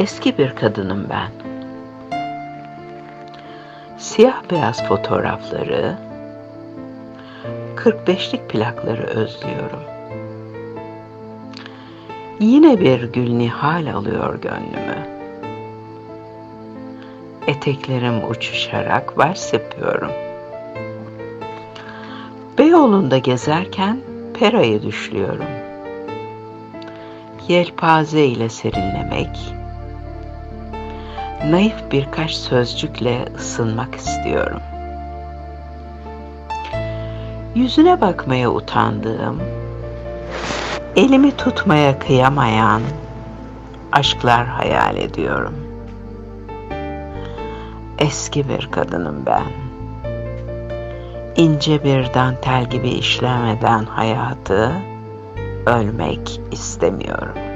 Eski bir kadınım ben. Siyah beyaz fotoğrafları, 45'lik plakları özlüyorum. Yine bir gül nihal alıyor gönlümü. Eteklerim uçuşarak vals yapıyorum. Beyoğlu'nda gezerken Pera'yı düşlüyorum. Yelpaze ile serinlemek, naif birkaç sözcükle ısınmak istiyorum. Yüzüne bakmaya utandığım, elimi tutmaya kıyamayan aşklar hayal ediyorum. Eski bir kadınım ben. İnce bir dantel gibi işlemeden hayatı ölmek istemiyorum.